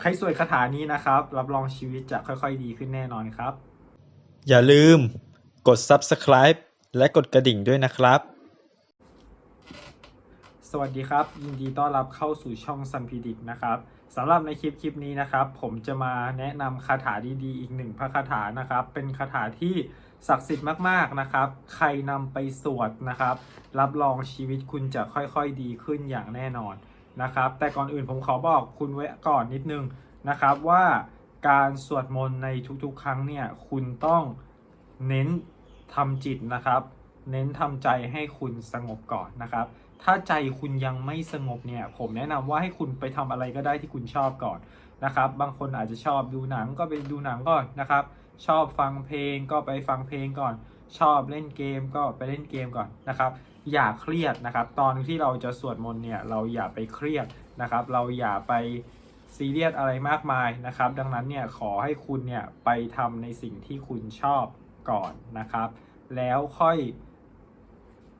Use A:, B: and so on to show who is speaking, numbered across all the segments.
A: ใครสวดคาถานี้นะครับ รับรองชีวิตจะค่อยๆดีขึ้นแน่นอนครับ
B: อย่าลืมกด subscribe และกดกระดิ่งด้วยนะครับ
A: สวัสดีครับ ยินดีต้อนรับเข้าสู่ช่องซันพีดิกนะครับสำหรับในคลิปคลิปนี้นะครับ ผมจะมาแนะนำคาถาดีๆ อีกหนึ่งพระคาถานะครับ เป็นคาถาที่ศักดิ์สิทธิ์มากๆนะครับ ใครนำไปสวดนะครับ รับรองชีวิตคุณจะค่อยๆดีขึ้นอย่างแน่นอน นะครับ แต่ก่อนอื่นผมขอบอกคุณไว้ก่อนนิดนึงนะครับว่าการสวดมนต์ในทุกๆ ครั้งเนี่ยคุณต้องเน้นทำจิตนะครับ เน้นทำใจให้คุณสงบก่อนนะครับ ถ้าใจคุณยังไม่สงบเนี่ยผมแนะนำว่าให้คุณไปทำอะไรก็ได้ที่คุณชอบก่อนนะครับ บางคนอาจจะชอบดูหนังก็ไปดูหนังก่อนนะครับ ชอบฟังเพลงก็ไปฟังเพลงก่อน ชอบเล่นเกมก็ไปเล่นเกมก่อนนะครับ อย่าเครียดนะครับ ตอนที่เราจะสวดมนต์เนี่ยเราอย่าไปเครียดนะครับ เราอย่าไปซีเรียสอะไรมากมายนะครับ ดังนั้นเนี่ยขอให้คุณเนี่ยไปทำในสิ่งที่คุณชอบก่อนนะครับ แล้วค่อย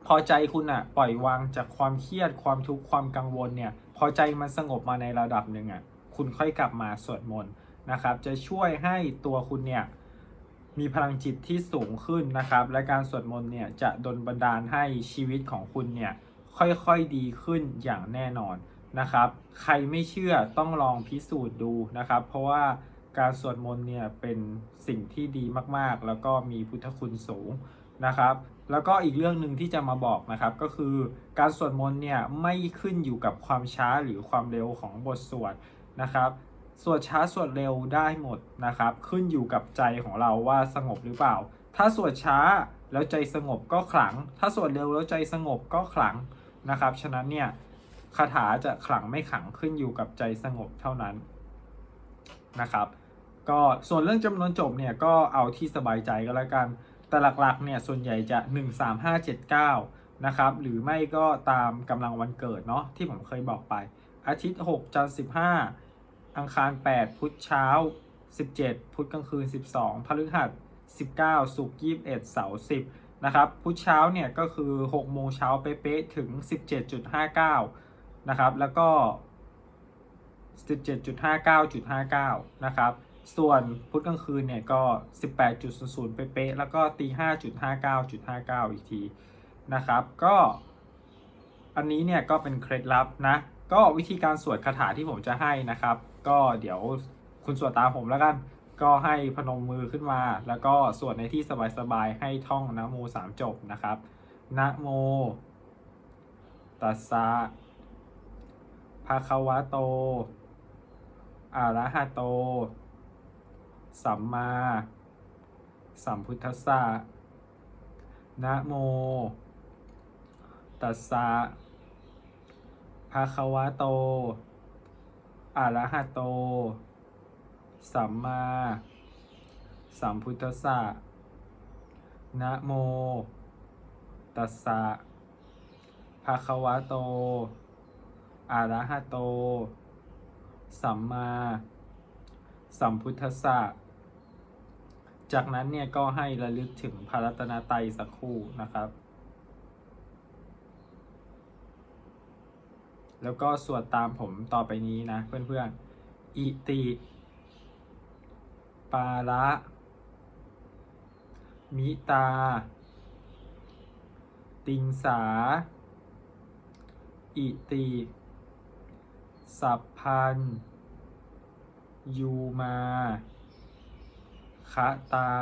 A: พอใจคุณอะปล่อยวางจากความเครียดความทุกข์ความกังวลเนี่ยพอใจมันสงบมาในระดับหนึ่งอะคุณค่อยกลับมาสวดมนต์นะครับ จะช่วยให้ตัวคุณเนี่ย มีพลังจิตที่สูงขึ้นนะครับ และการสวดมนต์เนี่ยจะดลบันดาลให้ชีวิตของคุณเนี่ยค่อยๆดีขึ้นอย่างแน่นอนนะครับ ใครไม่เชื่อต้องลองพิสูจน์ดูนะครับ เพราะว่าการสวดมนต์เนี่ยเป็นสิ่งที่ดีมากๆ แล้วก็มีพุทธคุณสูงนะครับ แล้วก็อีกเรื่องหนึ่งที่จะมาบอกนะครับก็คือการสวดมนต์เนี่ยไม่ขึ้นอยู่กับความช้าหรือความเร็วของบทสวดนะครับ สวดช้าสวดเร็วได้หมดนะครับ ขึ้นอยู่กับใจของเราว่าสงบหรือเปล่า ถ้าสวดช้าแล้วใจสงบก็ขลัง ถ้าสวดเร็วแล้วใจสงบก็ขลังนะครับ ฉะนั้นเนี่ยคาถาจะขลังไม่ขลังขึ้นอยู่กับใจสงบเท่านั้นนะครับ ก็ส่วนเรื่องจำนวนจบเนี่ยก็เอาที่สบายใจก็แล้วกัน แต่หลักๆเนี่ยส่วนใหญ่จะ 13579 นะครับ หรือไม่ก็ตามกำลังวันเกิดเนาะที่ผมเคยบอกไป อาทิตย์ 6 จันทร์ 15 อังคาร 8 พุธเช้า 17 พุธกลางคืน 12พฤหัส 19 ศุกร์21 เสาร์10 นะครับพุธเช้าเนี่ยก็คือ 6 โมงเช้าเป๊ะๆถึง 17.59 นะครับ แล้วก็ 17.59.59 นะครับ ส่วนพุธกลางคืนเนี่ยก็ 18.00 เป๊ะๆแล้วก็ตี 5.59.59 อีกทีนะครับ ก็อันนี้เนี่ยก็เป็นเคล็ดลับนะ ก็วิธีการสวดคาถาที่ผมจะให้นะครับ ก็เดี๋ยวคุณสวดตามผมแล้วกัน ก็ให้พนมมือขึ้นมา แล้วก็สวดในที่สบายๆให้ท่องนะโมสามจบนะครับนะโมตัสสะภะคะวะโตอะระหะโต สัมมาสัมพุทธัสสะนะโม ตัสสะ ภะคะวะโต อะระหะโต สัมมา สัมพุทธัสสะ นะโม ตัสสะภะคะวะโต อะระหะโต สัมมา สัมพุทธัสสะ จากนั้นเนี่ยก็ให้ระลึกถึงพระรัตนตรัยสักครู่นะครับ แล้วก็สวดตามผมต่อไปนี้นะเพื่อนๆ อิติ ปาระมิตา ติงสา อิติ สัพพัน ยูมาคะตา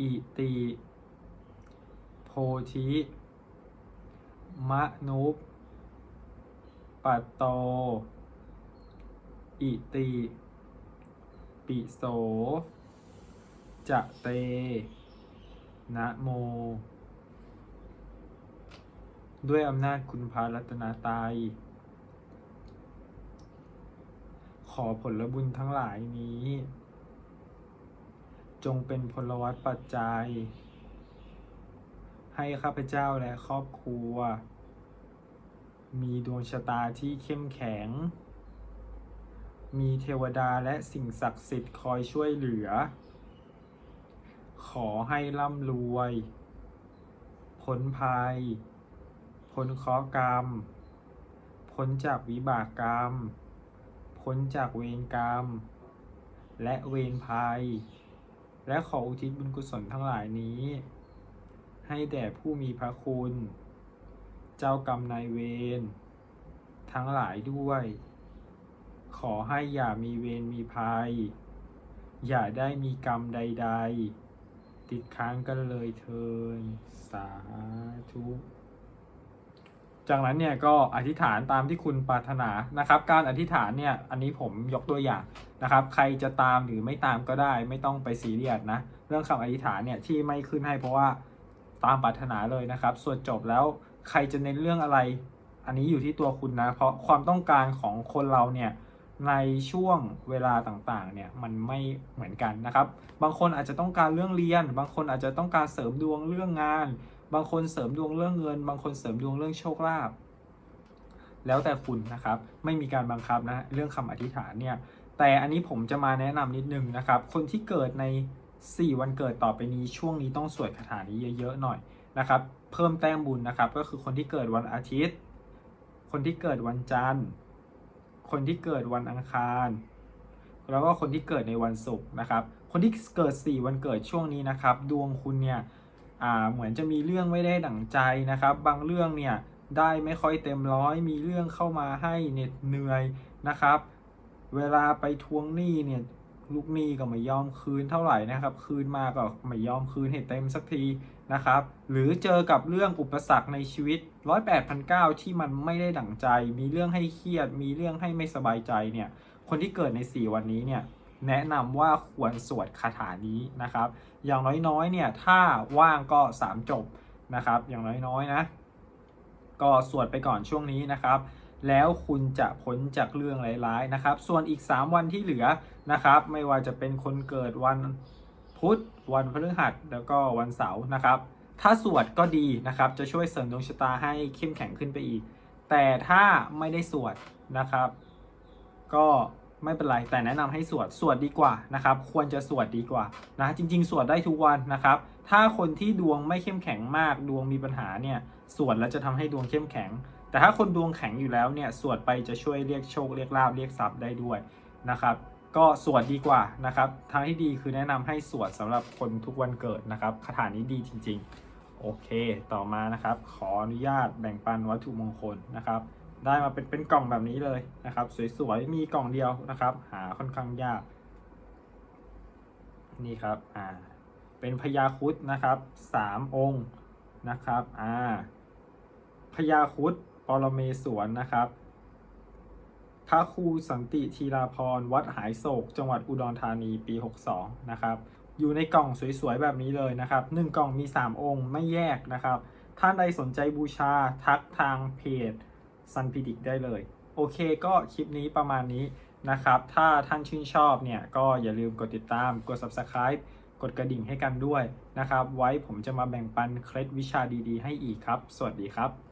A: อิติ โพธิ มนุป ปโต อิติ ปิโส จะเต นะโม ด้วยอำนาจคุณพระรัตนาตรัยขอผลบุญทั้งหลายนี้ จงเป็นพลวัตปัจจัย ให้ข้าพเจ้าและครอบครัว มีดวงชะตาที่เข้มแข็ง มีเทวดาและสิ่งศักดิ์สิทธิ์คอยช่วยเหลือ ขอให้ร่ำรวย พ้นภัย พ้นเคราะห์กรรม พ้นจากวิบากกรรม พ้พ้นจากเวรกรรม และเวรภัย และขออุทิศบุญกุศลทั้งหลายนี้ ให้แด่ผู้มีพระคุณ เจ้ากรรมนายเวรทั้งหลายด้วย ขอให้อย่ามีเวรมีภัย อย่าได้มีกรรมใด ๆ ติดค้างกันเลยเทินสาธุจากนั้นเนี่ยก็อธิษฐานตามที่คุณปรารถนานะครับ การอธิษฐานเนี่ยอันนี้ผมยกตัวอย่างนะครับ ใครจะตามหรือไม่ตามก็ได้ ไม่ต้องไปซีเรียสนะ เรื่องคำอธิษฐานเนี่ยที่ไม่ขึ้นให้เพราะว่าตามปรารถนาเลยนะครับส่วนจบแล้ว ใครจะเน้นเรื่องอะไร อันนี้อยู่ที่ตัวคุณนะ เพราะความต้องการของคนเราเนี่ยในช่วงเวลาต่างๆเนี่ยมันไม่เหมือนกันนะครับ บางคนอาจจะต้องการเรื่องเรียน บางคนอาจจะต้องการเสริมดวงเรื่องงาน บางคนเสริมดวงเรื่องเงิน บางคนเสริมดวงเรื่องโชคลาภแล้วแต่คุณนะครับ ไม่มีการบังคับนะเรื่องคำอธิษฐานเนี่ยแต่อันนี้ผมจะมาแนะนำนิดนึงนะครับ คนที่เกิดใน 4 วันเกิดต่อไปนี้ช่วงนี้ต้องสวดคาถานี้เยอะๆหน่อยนะครับ เพิ่มแต้มบุญนะครับ ก็คือคนที่เกิดวันอาทิตย์ คนที่เกิดวันจันทร์ คนที่เกิดวันอังคาร แล้วก็คนที่เกิดในวันศุกร์นะครับ คนที่เกิด 4 วันเกิดช่วงนี้นะครับ ดวงคุณเนี่ยอ่าเหมือนจะมีเรื่องไม่ได้ดั่งใจนะครับ บางเรื่องเนี่ยได้ไม่ค่อยเต็มร้อย มีเรื่องเข้ามาให้เหน็ดเหนื่อยนะครับ เวลาไปทวงหนี้เนี่ย ลูกหนี้ก็ไม่ยอมคืนเท่าไหร่นะครับ คืนมาก็ไม่ยอมคืนให้เต็มสักทีนะครับ หรือเจอกับเรื่องอุปสรรคในชีวิตร้อยแปดพันเก้าที่มันไม่ได้ดั่งใจ มีเรื่องให้เครียด มีเรื่องให้ไม่สบายใจเนี่ย คนที่เกิดใน 4 วันนี้เนี่ยแนะนำว่าควรสวดคาถานี้นะครับ อย่างน้อยๆเนี่ยถ้าว่างก็ 3 จบนะครับ อย่างน้อยๆนะก็สวดไปก่อนช่วงนี้นะครับ แล้วคุณจะพ้นจากเรื่องร้ายๆนะครับ ส่วนอีก 3 วันที่เหลือนะครับ ไม่ว่าจะเป็นคนเกิดวันพุธวันพฤหัสแล้วก็วันเสาร์นะครับ ถ้าสวดก็ดีนะครับ จะช่วยเสริมดวงชะตาให้เข้มแข็งขึ้นไปอีก แต่ถ้าไม่ได้สวดนะครับ ก็ไม่เป็นไรแต่แนะนำให้สวดสวดดีกว่านะครับ ควรจะสวดดีกว่านะจริง ๆ สวดได้ทุกวันนะครับ ถ้าคนที่ดวงไม่เข้มแข็งมากดวงมีปัญหาเนี่ยสวดแล้วจะทำให้ดวงเข้มแข็ง แต่ถ้าคนดวงแข็งอยู่แล้วเนี่ยสวดไปจะช่วยเรียกโชคเรียกลาบเรียกทรัพย์ได้ด้วยนะครับก็สวดดีกว่านะครับทางที่ดีคือแนะนำให้สวดสำหรับคนทุกวันเกิดนะครับคาถานี้ดีจริง ๆ โอเค ต่อมานะครับ ขออนุญาตแบ่งปันวัตถุมงคลนะครับ ได้มาเป็นเป็นกล่องแบบนี้เลยนะครับ สวยๆมีกล่องเดียวนะครับ หาค่อนข้างยาก นี่ครับอ่าเป็นพญาคุดนะครับสามองค์นะครับอ่าพญาคุด ปรเมศวรนะครับ พระครูสันติทีราพรวัดหายโศก จังหวัดอุดรธานีปี 62 นะครับ อยู่ในกล่องสวยๆ แบบนี้เลยนะครับหนึ่งกล่องมี 3 องค์ไม่แยกนะครับ ท่านใดสนใจบูชาทักทางเพจซันพิดิกได้เลย โอเคก็คลิปนี้ประมาณนี้นะครับ ถ้าท่านชื่นชอบเนี่ยก็อย่าลืมกดติดตาม กด subscribe กดกระดิ่งให้กันด้วยนะครับ ไว้ผมจะมาแบ่งปันเคล็ดวิชาดีๆ ให้อีกครับ สวัสดีครับ